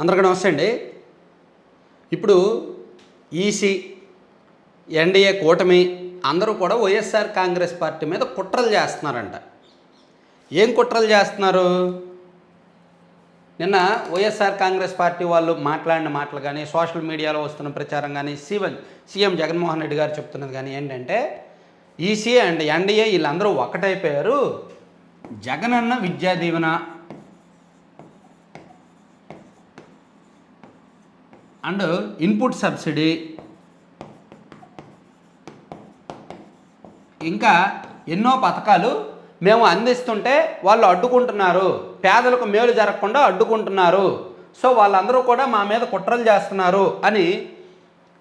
అందరికీ నమస్తే అండి. ఇప్పుడు ఈసీ ఎన్డీఏ కూటమి అందరూ కూడా వైఎస్ఆర్ కాంగ్రెస్ పార్టీ మీద కుట్రలు చేస్తున్నారంట. ఏం కుట్రలు చేస్తున్నారు? నిన్న వైఎస్ఆర్ కాంగ్రెస్ పార్టీ వాళ్ళు మాట్లాడిన మాటలు కానీ సోషల్ మీడియాలో వస్తున్న ప్రచారం కానీ సీఎం సీఎం జగన్మోహన్ రెడ్డి గారు చెప్తున్నది కానీ ఏంటంటే ఈసీ అండ్ ఎన్డీఏ వీళ్ళందరూ ఒకటైపోయారు. Jagananna Vidya Deevena and input subsidy. ఇంకా ఎన్నో పథకాలు మేము అందిస్తుంటే వాళ్ళు అడ్డుకుంటున్నారు. పేదలకు మేలు జరగకుండా అడ్డుకుంటున్నారు. సో వాళ్ళందరూ కూడా మా మీద కుట్రలు చేస్తున్నారు అని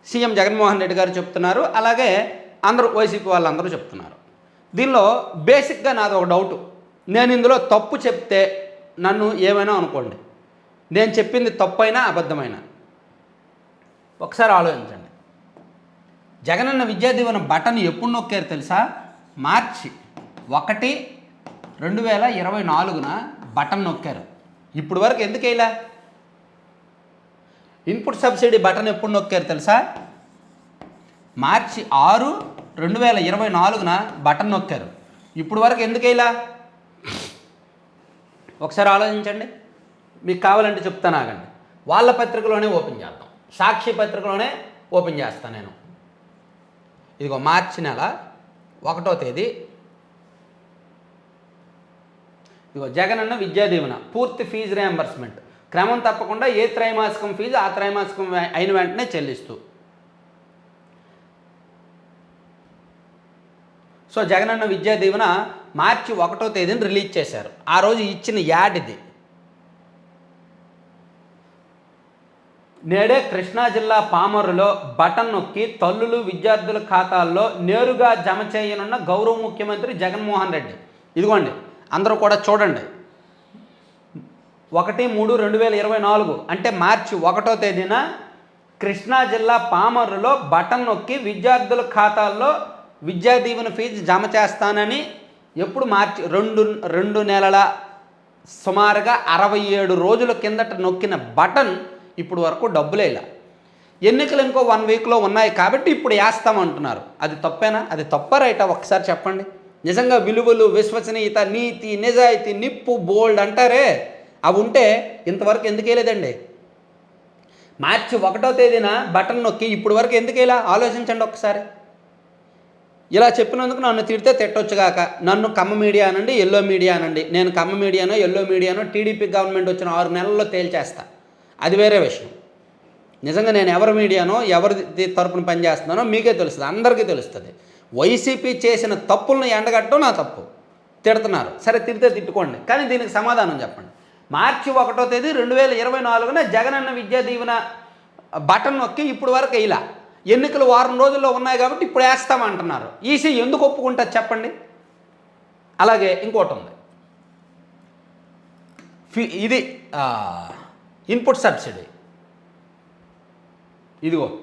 సీఎం జగన్మోహన్ రెడ్డి గారు చెప్తున్నారు. అలాగే అందరూ వైసీపీ వాళ్ళందరూ చెప్తున్నారు. దీనిలో బేసిక్గా నాది ఒక డౌట్. నేను ఇందులో తప్పు చెప్తే నన్ను ఏమైనా అనుకోండి. నేను చెప్పింది తప్పైనా అబద్ధమైనా. ఒకసారి ఆలోచించండి. జగనన్న విద్యా దీవెన బటన్ ఎప్పుడు నొక్కారు తెలుసా? మార్చి ఒకటి రెండు వేల ఇరవై నాలుగున బటన్ నొక్కారు. ఇప్పుడు వరకు ఎందుకు వేయలే? ఇన్పుట్ సబ్సిడీ బటన్ ఎప్పుడు నొక్కారు తెలుసా? మార్చి ఆరు రెండు వేల ఇరవై నాలుగున బటన్ నొక్కారు. ఇప్పుడు వరకు ఎందుకు వేయలా? ఒకసారి ఆలోచించండి. మీకు కావాలంటే చెప్తాను ఆగండి. వాళ్ళ పత్రికలోనే ఓపెన్ చేద్దాం. సాక్షి పత్రికలోనే ఓపెన్ చేస్తాను నేను. ఇదిగో మార్చి నెల ఒకటో తేదీ. ఇదిగో జగనన్న విద్యా దీవెన పూర్తి ఫీజు రియంబర్స్మెంట్ క్రమం తప్పకుండా ఏ త్రైమాసికం ఫీజు ఆ త్రైమాసికం అయిన వెంటనే చెల్లిస్తూ. సో జగనన్న విద్యా దీవెన మార్చి ఒకటో తేదీని రిలీజ్ చేశారు. ఆ రోజు ఇచ్చిన యాడ్ ఇది. నేడే కృష్ణా జిల్లా పామరులో బటన్ నొక్కి తల్లులు విద్యార్థుల ఖాతాల్లో నేరుగా జమ చేయనున్న గౌరవ ముఖ్యమంత్రి జగన్మోహన్ రెడ్డి. ఇదిగోండి అందరూ కూడా చూడండి. ఒకటి మూడు రెండు వేల ఇరవై నాలుగు అంటే మార్చి ఒకటో తేదీన కృష్ణా జిల్లా పామరులో బటన్ నొక్కి విద్యార్థుల ఖాతాల్లో విద్యా దీవెన ఫీజు జమ చేస్తానని ఎప్పుడు మార్చి రెండు రెండు నెలల సుమారుగా అరవై ఏడు రోజుల కిందట నొక్కిన బటన్ ఇప్పుడు వరకు డబ్బులేలా ఎన్నికలు ఇంకో వన్ వీక్లో ఉన్నాయి కాబట్టి ఇప్పుడు వేస్తామంటున్నారు. అది తప్పేనా? అది తప్ప రైటా? ఒకసారి చెప్పండి. నిజంగా విలువలు విశ్వసనీయత నీతి నిజాయితీ నిప్పు బోల్డ్ అంటారే? అవి ఉంటే ఇంతవరకు ఎందుకు వేయలేదండి? మార్చి ఒకటో తేదీన బటన్ నొక్కి ఇప్పుడు వరకు ఎందుకు ఇలా ఆలోచించండి ఒకసారి ఇలా చెప్పినందుకు నన్ను తిడితే తిట్టొచ్చుగాక నన్ను కమ్మ మీడియా అనండి ఎల్లో మీడియా అనండి. నేను కమ్మ మీడియానో ఎల్లో మీడియానో టీడీపీ గవర్నమెంట్ వచ్చిన ఆరు నెలల్లో తేల్చేస్తా. అది వేరే విషయం. నిజంగా నేను ఎవరి మీడియానో ఎవరి తరపున పనిచేస్తున్నానో మీకే తెలుస్తుంది అందరికీ తెలుస్తుంది. వైసీపీ చేసిన తప్పులను ఎండగట్టడం నా తప్పు. తిడుతున్నారు. సరే తిడితే తిట్టుకోండి. కానీ దీనికి సమాధానం చెప్పండి. మార్చి ఒకటో తేదీ రెండు వేల ఇరవై నాలుగున జగనన్న విద్యా దీవెన బటన్ నొక్కి ఇప్పుడు వరకు ఇలా ఎన్నికలు వారం రోజుల్లో ఉన్నాయి కాబట్టి ఇప్పుడు వేస్తామంటున్నారు. ఈసీ ఎందుకు ఒప్పుకుంటుంది చెప్పండి? అలాగే ఇంకోటి ఉంది. ఇది ఇన్పుట్ సబ్సిడీ. ఇదిగో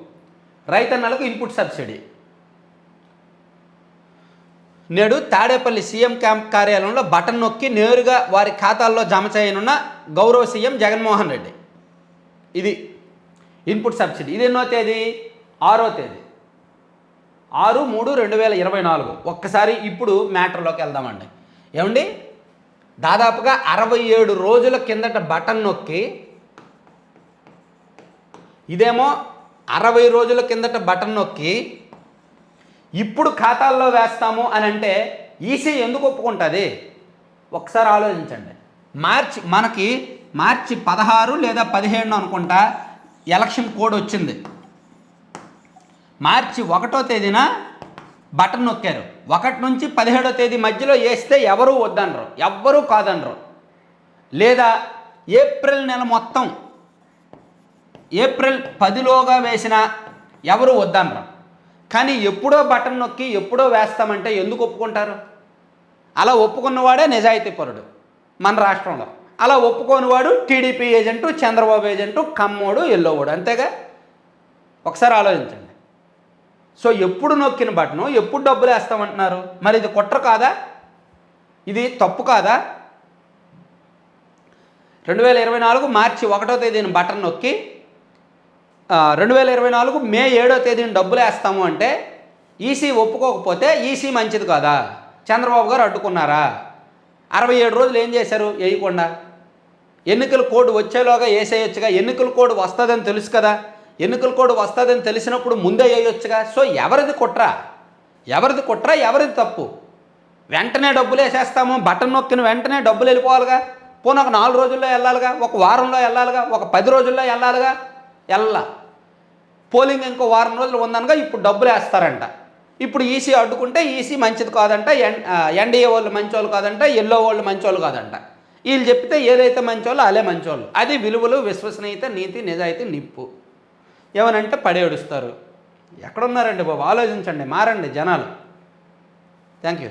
రైతన్నలకు ఇన్పుట్ సబ్సిడీ. నేడు తాడేపల్లి సీఎం క్యాంప్ కార్యాలయంలో బటన్ నొక్కి నేరుగా వారి ఖాతాల్లో జమ చేయనున్న గౌరవ సీఎం జగన్మోహన్ రెడ్డి. ఇది ఇన్పుట్ సబ్సిడీ. ఇది ఎన్నో తేదీ? ఆరో తేదీ. ఆరు మూడు రెండు వేల ఇరవై నాలుగు. ఒక్కసారి ఇప్పుడు మ్యాటర్లోకి వెళ్దామండి. ఏమండి? దాదాపుగా అరవై ఏడు రోజుల కిందట బటన్ నొక్కి ఇదేమో అరవై రోజుల కిందట బటన్ నొక్కి ఇప్పుడు ఖాతాల్లో వేస్తాము అని అంటే ఈసీ ఎందుకు ఒప్పుకుంటుంది? ఒకసారి ఆలోచించండి. మార్చి మనకి మార్చి పదహారు లేదా పదిహేను అనుకుంటా ఎలక్షన్ కోడ్ వచ్చింది. మార్చి ఒకటో తేదీన బటన్ నొక్కారు. ఒకటి నుంచి పదిహేడో తేదీ మధ్యలో వేస్తే ఎవరూ వద్దనరు. ఎవ్వరూ కాదనరు. లేదా ఏప్రిల్ నెల మొత్తం ఏప్రిల్ పదిలోగా వేసిన ఎవరు వద్దనరు. కానీ ఎప్పుడో బటన్ నొక్కి ఎప్పుడో వేస్తామంటే ఎందుకు ఒప్పుకుంటారు? అలా ఒప్పుకున్నవాడే నిజాయితీపరుడు మన రాష్ట్రంలో. అలా ఒప్పుకోనివాడు టీడీపీ ఏజెంటు చంద్రబాబు ఏజెంటు కమ్మోడు ఎల్లోవాడు అంతేగా? ఒకసారి ఆలోచించండి. సో ఎప్పుడు నొక్కిన బటను ఎప్పుడు డబ్బులు వేస్తామంటున్నారు? మరి ఇది కుట్ర కాదా? ఇది తప్పు కాదా? రెండు వేల ఇరవై నాలుగు మార్చి ఒకటో తేదీన బటన్ నొక్కి రెండు వేల ఇరవై నాలుగు మే ఏడో తేదీన డబ్బులు వేస్తాము అంటే ఈసీ ఒప్పుకోకపోతే ఈసీ మంచిది కాదా. చంద్రబాబు గారు అడ్డుకున్నారా? అరవై ఏడు రోజులు ఏం చేశారు? వేయకుండా. ఎన్నికల కోడ్ వచ్చేలోగా వేసేయొచ్చుగా? ఎన్నికల కోడ్ వస్తుందని తెలుసు కదా. ఎన్నికల కోడ్ వస్తుందని తెలిసినప్పుడు ముందే వేయొచ్చుగా? సో ఎవరిది కుట్ర? ఎవరిది కుట్ర? ఎవరిది తప్పు? వెంటనే డబ్బులు వేసేస్తాము. బటన్ నొక్కిన వెంటనే డబ్బులు వెళ్ళిపోవాలిగా. పోనీ ఒక నాలుగు రోజుల్లో వెళ్ళాలిగా? ఒక వారంలో వెళ్ళాలిగా? ఒక పది రోజుల్లో వెళ్ళాలిగా? ఎల్ల. పోలింగ్ ఇంకో వారం రోజులు ఉందనగా ఇప్పుడు డబ్బులు వేస్తారంట. ఇప్పుడు ఈసీ అడ్డుకుంటే ఈసీ మంచిది కాదంట ఎన్ ఎన్డీఏ వాళ్ళు మంచోళ్ళు కాదంట ఎల్లో వాళ్ళు మంచోళ్ళు కాదంట. వీళ్ళు చెప్తే ఏదైతే మంచోళ్ళు అలే మంచోళ్ళు. అది విలువలు విశ్వసనీయత నీతి నిజాయితీ నిప్పు. ఏమనంటే పడేడుస్తారు ఎక్కడున్నారండి బాబు? ఆలోచించండి మారండి జనాలు. Thank you